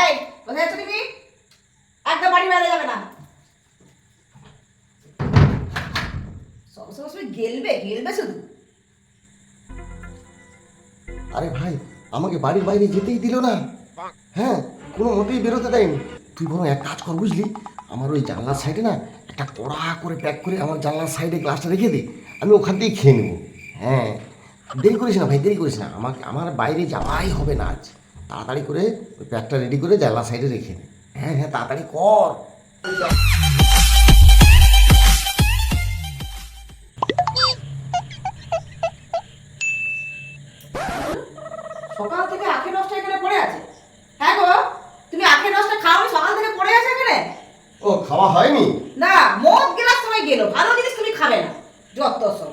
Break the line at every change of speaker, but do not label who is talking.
এই কোথায় আছো তুমি? একদম বাড়ি বাইরে যাবে না। সব সময় গেলবে গেলবে শুধু।
আরে ভাই আমাকে বাড়ির বাইরে যেতেই দিল না। হ্যাঁ কোনো মতেই বেরোতে দেয়নি। তুই বরং এক কাজ কর বুঝলি? আমার ওই জানলার সাইডে না একটা কড়া করে প্যাক করে আমার জানলার সাইডে গ্লাসটা রেখে দে। আমি ওখান থেকেই খেয়ে নেব। হ্যাঁ দেরি করিস না ভাই দেরি করিস না। আমাকে আমার বাইরে যাওয়াই হবে না আজ। তাড়াতাড়ি করে ওই প্যাকটা রেডি করে জানলার সাইডে রেখে দে হ্যাঁ হ্যাঁ তাড়াতাড়ি কর।
সকাল থেকে আখের রসটা এখানে পড়ে আছে। হ্যাঁ গো তুমি আখের রসটা খাওনি? সকাল থেকে পড়ে আছে এখানে?
ও খাওয়া হয়নি?
না মদ গেলার সময় গেল। ভালো জিনিস তুমি খাবে না। যত সব